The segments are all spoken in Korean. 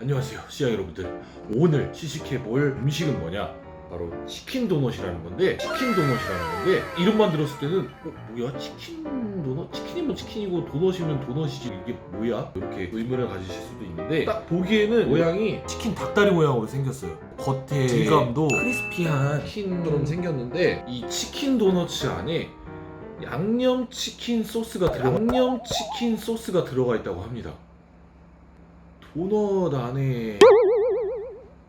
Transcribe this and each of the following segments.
안녕하세요 시아 여러분들 오늘 시식해 볼 음식은 뭐냐 바로 치킨 도넛이라는 건데 치킨 도넛이라는 건데 이름만 들었을 때는 어 뭐야 치킨 도넛? 치킨이면 치킨이고 도넛이면 도넛이지 이게 뭐야? 이렇게 의문을 가지실 수도 있는데 딱 보기에는 모양이 치킨 닭다리 모양으로 생겼어요 겉에 질감도 크리스피한 치킨처럼 생겼는데 이 치킨 도넛 안에 양념 치킨 소스가 들어 양념 치킨 소스가 들어가 있다고 합니다. 도넛 안에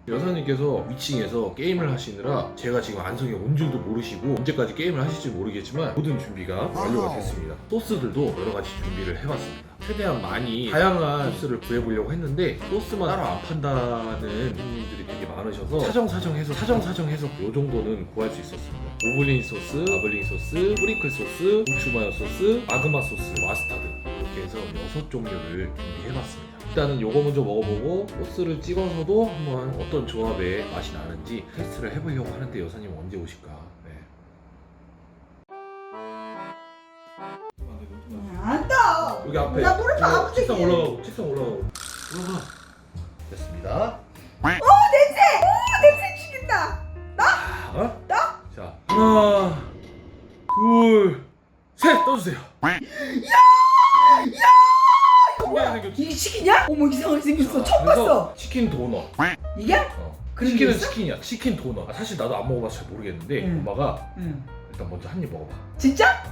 여사님께서 위층에서 게임을 하시느라 제가 지금 안성에 온 줄도 모르시고 언제까지 게임을 하실지 모르겠지만 모든 준비가 완료가 됐습니다. 소스들도 여러 가지 준비를 해봤습니다. 최대한 많이 다양한 소스를 구해보려고 했는데 소스만 따로 안 판다는 손님들이 되게 많으셔서 사정사정해서 사정사정해서 이 정도는 구할 수 있었습니다. 오블린 소스, 아블린 소스, 프리클 소스, 고추마요 소스, 마그마 소스, 마스타드 이렇게 해서 여섯 종류를 준비해봤습니다. 일단은 요거 먼저 먹어보고 소스를 찍어서도 한번 어떤 조합의 맛이 나는지 테스트를 해보려고 하는데 여사님 언제 오실까? 네. 안다. 여기 앞에 나 무릎 아프지? 책상 올라가고 책상 올라가고 올라가 됐습니다 냄새 죽인다. 어? 나? 자 하나 둘셋 떠주세요 야! 야! 이게 치킨이야? 어머 이상하게 생겼어. 처음 그래서 봤어. 치킨 도넛 이게? 어. 그런 게 치킨은 있어? 치킨이야 치킨 도넛 아, 사실 나도 안 먹어봐서 잘 모르겠는데 응. 엄마가 응. 일단 먼저 한 입 먹어봐 진짜?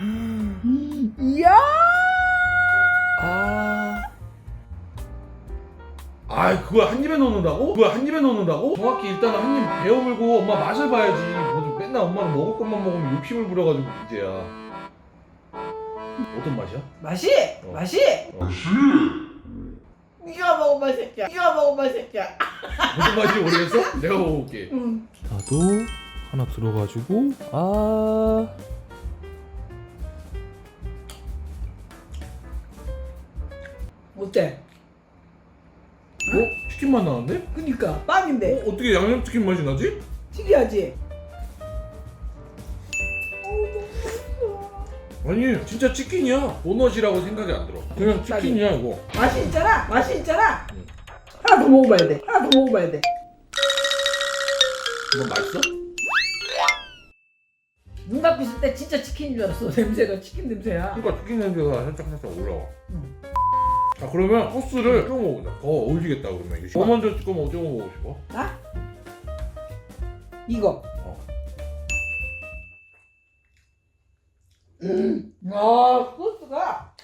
음, 이야. 아. 아, 그걸 한 입에 넣는다고? 그걸 한 입에 넣는다고? 정확히 일단은 한 입 베어 물고 엄마 맛을 봐야지. 뭐 맨날 엄마는 먹을 것만 먹으면 욕심을 부려가지고 문제야. 어떤 맛이야? 맛이? 어. 맛이? 어. 네가 먹어봐 새끼야. 네가 먹어봐 새끼야. 무슨 맛인지 모르겠어? 내가 먹어볼게. 응. 나도 하나 들어가지고 아. 어때? 어? 치킨 맛 나는데? 그니까 빵인데 어? 어떻게 양념치킨 맛이 나지? 특이하지? 아니 진짜 치킨이야. 도넛이라고 생각이 안 들어. 그냥 치킨이야 이거. 맛이 있잖아. 맛이 있잖아. 응. 하나 더 먹어봐야 돼. 하나 더 먹어봐야 돼. 이거 맛있어? 눈 감고 있을 때 진짜 치킨인 줄 알았어. 냄새가 치킨 냄새야. 그러니까 치킨 냄새가 살짝 살짝 올라와. 응. 자 그러면 소스를 찍어 먹자. 더 어울리겠다 그러면 이거. 뭐 먼저 찍어 먹어 찍어 먹고 싶어? 나? 이거. 와 소스가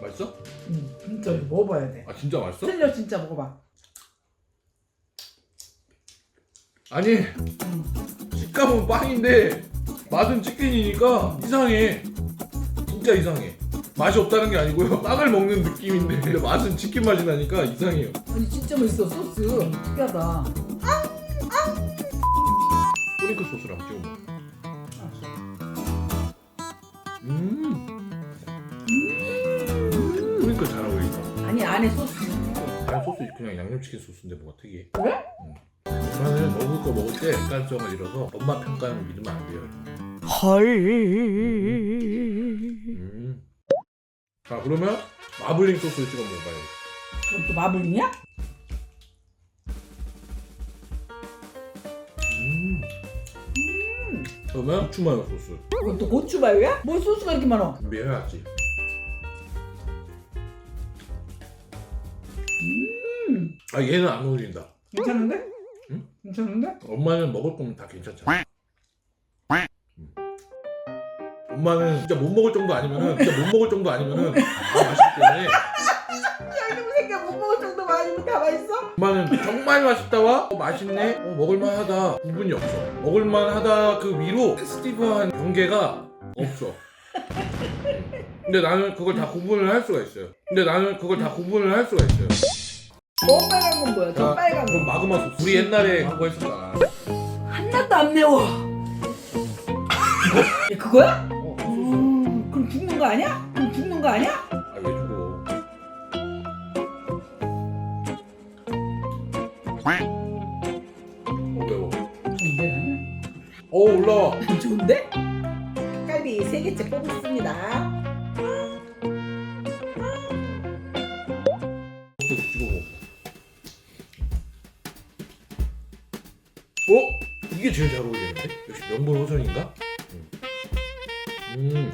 맛있어? 음, 진짜 이거 먹어봐야 돼. 아 진짜 맛있어? 틀려 진짜 먹어봐. 아니 음. 식감은 빵인데 맛은 치킨이니까 이상해. 진짜 이상해. 맛이 없다는 게 아니고요. 빵을 먹는 느낌인데 근데 맛은 치킨 맛이 나니까 이상해요. 아니 진짜 맛있어 소스. 특이하다. 뿌링클 소스랑 찍어 먹어. 음. 음. 뿌링클 잘 어울린다. 아니 안에 소스. 다른 소스 그냥 양념치킨 소스인데 뭐가 특이해. 그래? 저는 먹을 거 먹을 때 객관성을 잃어서 엄마 평가는 믿으면 안 돼요. 헐. 음. 자 그러면 마블링 소스를 찍어 먹어봐요. 그럼 또 마블링이야? 음. 그러면 고추마요 소스 그건 또 고추마요야? 뭘 소스가 이렇게 많아? 준비해야지. 음. 아 얘는 안 어울린다. 괜찮은데? 응? 괜찮은데? 엄마는 먹을 거면 다 괜찮잖아. 음. 엄마는 진짜 못 먹을 정도 아니면은 진짜 못 먹을 정도 아니면은 다 맛있기 때문에 많이 다 맛있어? 엄마는 정말 맛있다 와? 어, 맛있네? 어, 먹을만하다. 구분이 없어. 먹을만하다 그 위로 스티브한 경계가 없어. 근데 나는 그걸 다 구분을 할 수가 있어요. 근데 나는 그걸 다 구분을 할 수가 있어요. 저 빨간 건 뭐야? 저 자, 빨간 그럼 거 마그마 소스. 우리 옛날에 한거 했었잖아. 하나도 안 매워. 얘 그거야? 어, 소스. 음, 그럼 죽는 거 아니야? 그럼 죽는 거 아니야? 매워. 근데 나는 어 올라와. 좋은데? 닭갈비 세 개째 뽑았습니다. 어? 이게 제일 잘 어울리는데? 역시 명불 호전인가? 음. 음.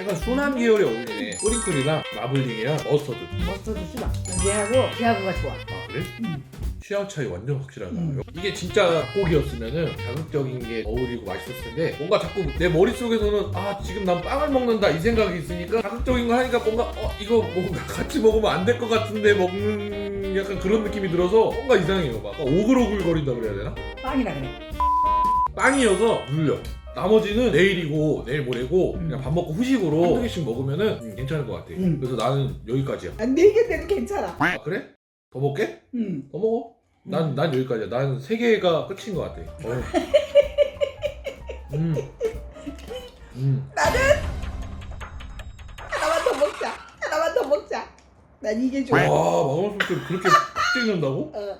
약간 순한 계열이 어울리네. 뿌링클이랑 마블링이랑 머스터드. 머스터드 싫어. 이제하고 비하고가 좋아. 아. 그래? 음. 취향 차이 완전 확실하다. 음. 이게 진짜 닭고기였으면은 자극적인 게 어울리고 맛있었을 텐데 뭔가 자꾸 내 머릿속에서는 아 지금 난 빵을 먹는다 이 생각이 있으니까 자극적인 거 하니까 뭔가 어 이거 뭔가 같이 먹으면 안 될 것 같은데 먹는 약간 그런 느낌이 들어서 뭔가 이상해요. 막 오글오글 거린다 그래야 되나? 빵이라 그래. 빵이어서 눌려. 나머지는 내일이고 내일 모레고 음. 그냥 밥 먹고 후식으로 한두 개씩 먹으면은 음, 괜찮을 것 같아. 음. 그래서 나는 여기까지야. 아, 네개 돼도 괜찮아. 아 그래? 더 먹게? 응. 더 먹어. 난, 난 여기까지야. 난 세 개가 끝인 것 같아. 어휴. 음. 음. 하나만 더 먹자. 하나만 더 먹자. 난 이게 좋아. 와, 마감할 때 그렇게 팍 찍는다고? 어.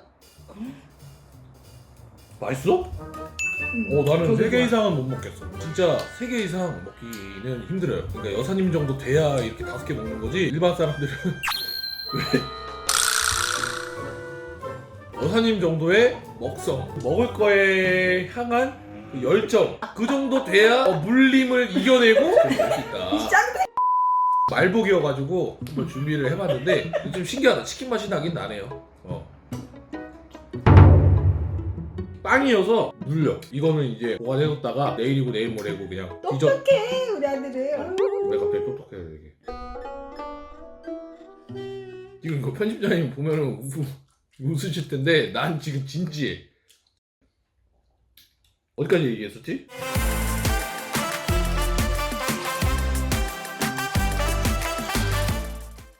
맛있어? 음. 어, 나는 저도 세개 좋아. 이상은 못 먹겠어. 진짜 세 개 이상 먹기는 힘들어요. 그러니까 여사님 정도 돼야 이렇게 다섯 개 먹는 거지. 일반 사람들은 왜? 여사님 정도의 먹성, 먹을 거에 향한 그 열정, 그 정도 돼야 어, 물림을 이겨내고 먹을 수 있다. 짱 말복이어가지고 한번 준비를 해봤는데 좀 신기하다. 치킨 맛이 나긴 나네요. 어. 빵이어서 눌려. 이거는 이제 보관해뒀다가 내일이고 내일 모레고 그냥 디저. 똑똑해 우리 아들은. 아유. 내가 갑자기 똑똑해요 이게. 지금 이거 편집자님 보면은 우, 웃으실 텐데 난 지금 진지해. 어디까지 얘기했었지?